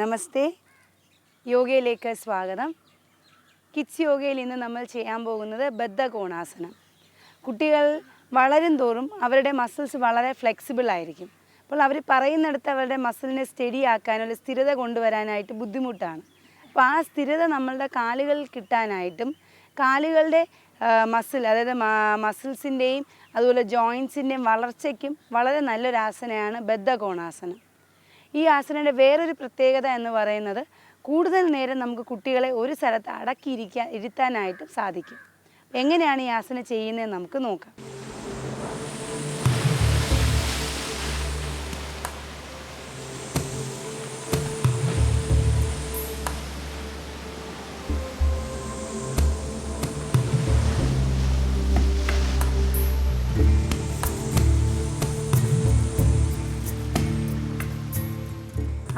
നമസ്തേ. യോഗയിലേക്ക് സ്വാഗതം. കിഡ്സ് യോഗയിൽ ഇന്ന് നമ്മൾ ചെയ്യാൻ പോകുന്നത് ബദ്ധകോണാസനം. കുട്ടികൾ വളരും തോറും അവരുടെ മസിൽസ് വളരെ ഫ്ലെക്സിബിൾ ആയിരിക്കും. അപ്പോൾ അവർ പറയുന്നിടത്ത് അവരുടെ മസിലിനെ സ്റ്റഡി ആക്കാനോ അല്ലെങ്കിൽ സ്ഥിരത കൊണ്ടുവരാനായിട്ട് ബുദ്ധിമുട്ടാണ്. അപ്പോൾ ആ സ്ഥിരത നമ്മളുടെ കാലുകളിൽ കിട്ടാനായിട്ടും കാലുകളുടെ മസിൽ അതായത് മസിൽസിന്റെയും അതുപോലെ ജോയിൻസിന്റെയും വളർച്ചയ്ക്കും വളരെ നല്ലൊരു ആസനയാണ് ബദ്ധകോണാസനം. ഈ ആസനയുടെ വേറൊരു പ്രത്യേകത എന്ന് പറയുന്നത് കൂടുതൽ നേരം നമുക്ക് കുട്ടികളെ ഒരു സ്ഥലത്ത് അടക്കിയിരിക്കാൻ ഇരുത്താനായിട്ട് സാധിക്കും. എങ്ങനെയാണ് ഈ ആസന ചെയ്യുന്നത് നമുക്ക് നോക്കാം.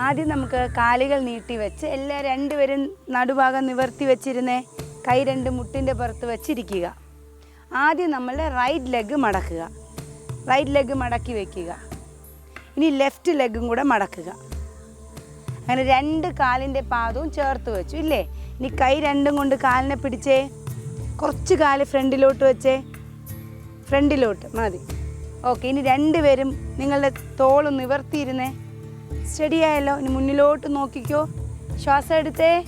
ആദ്യം നമുക്ക് കാലുകൾ നീട്ടി വെച്ച് എല്ലാ രണ്ടുപേരും നടുഭാഗം നിവർത്തി വെച്ചിരുന്നേ കൈ രണ്ട് മുട്ടിന്റെ പുറത്ത് വെച്ചിരിക്കുക. ആദ്യം നമ്മളുടെ റൈറ്റ് ലെഗ് മടക്കുക. റൈറ്റ് ലെഗ് മടക്കി വെക്കുക. ഇനി ലെഫ്റ്റ് ലെഗും കൂടെ മടക്കുക. അങ്ങനെ രണ്ട് കാലിന്റെ പാദവും ചേർത്ത് വെച്ചു ഇല്ലേ? ഇനി കൈ രണ്ടും കൊണ്ട് കാലിനെ പിടിച്ചേ. കുറച്ച് കാൽ ഫ്രണ്ടിലോട്ട് വെച്ചേ. ഫ്രണ്ടിലോട്ട് മതി. ഓക്കെ ഇനി രണ്ടുപേരും നിങ്ങളുടെ തോൾ നിവർത്തിയിരുന്നേ. സ്റ്റഡിയായല്ലോ. ഇനി മുന്നിലോട്ട് നോക്കിക്കോ. ശ്വാസം എടുത്തേ.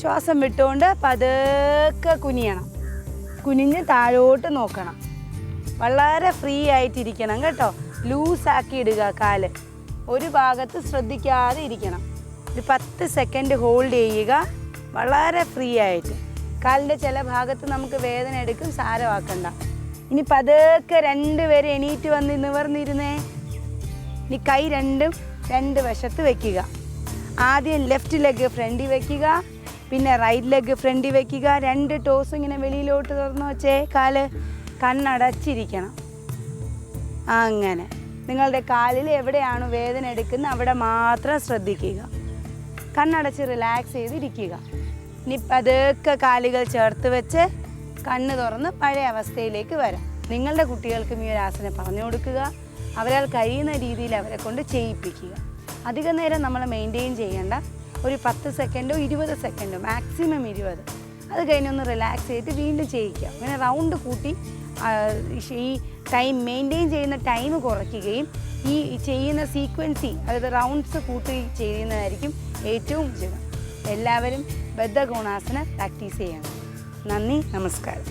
ശ്വാസം വിട്ടുകൊണ്ട് പതുക്കെ കുനിയണം. കുനിഞ്ഞ് താഴോട്ട് നോക്കണം. വളരെ ഫ്രീ ആയിട്ടിരിക്കണം കേട്ടോ. ലൂസാക്കി ഇടുക കാൽ. ഒരു ഭാഗത്ത് ശ്രദ്ധിക്കാതെ ഇരിക്കണം. ഒരു പത്ത് സെക്കൻഡ് ഹോൾഡ് ചെയ്യുക. വളരെ ഫ്രീ ആയിട്ട്. കാലിന്റെ ചില ഭാഗത്ത് നമുക്ക് വേദന എടുക്കും സാരമാക്കണ്ട. ഇനി പതുക്കെ രണ്ടുപേരും എണീറ്റ് വന്ന് നിവർന്നിരുന്നേ. ഇനി കൈ രണ്ടും രണ്ട് വശത്ത് വയ്ക്കുക ആദ്യം ലെഫ്റ്റ് ലെഗ് ഫ്രണ്ടിൽ വയ്ക്കുക പിന്നെ റൈറ്റ് ലെഗ് ഫ്രണ്ടിൽ വയ്ക്കുക രണ്ട് ടോസ് ഇങ്ങനെ വെളിയിലോട്ട് തുറന്ന് വെച്ചേ കാൽ കണ്ണടച്ചിരിക്കണം. അങ്ങനെ. നിങ്ങളുടെ കാലിൽ എവിടെയാണ് വേദന എടുക്കുന്നത് അവിടെ മാത്രം ശ്രദ്ധിക്കുക. കണ്ണടച്ച് റിലാക്സ് ചെയ്തിരിക്കുക. ഇനി പതുക്കെ കാലുകൾ ചേർത്ത് വെച്ച് കണ്ണ് തുറന്ന് പഴയ അവസ്ഥയിലേക്ക് വരാം. നിങ്ങളുടെ കുട്ടികൾക്കും ഈ ഒരു ആസനം പറഞ്ഞു കൊടുക്കുക. അവരാൽ കഴിയുന്ന രീതിയിൽ അവരെ കൊണ്ട് ചെയ്യിപ്പിക്കുക. അധിക നേരം നമ്മൾ മെയിന്റെയിൻ ചെയ്യേണ്ട ഒരു പത്ത് സെക്കൻഡോ ഇരുപത് സെക്കൻഡോ മാക്സിമം ഇരുപത്. അത് കഴിഞ്ഞൊന്ന് റിലാക്സ് ചെയ്തിട്ട് വീണ്ടും ചെയ്യിക്കുക. അങ്ങനെ റൗണ്ട് കൂട്ടി ഈ ടൈം മെയിന്റെയിൻ ചെയ്യുന്ന ടൈം കുറയ്ക്കുകയും ഈ ചെയ്യുന്ന സീക്വൻസി അതായത് റൗണ്ട്സ് കൂട്ടി ചെയ്യുന്നതായിരിക്കും ഏറ്റവും ഉചിതം. എല്ലാവരും ബദ്ധ ഗുണാസന പ്രാക്ടീസ് ചെയ്യണം. നന്ദി നമസ്കാരം.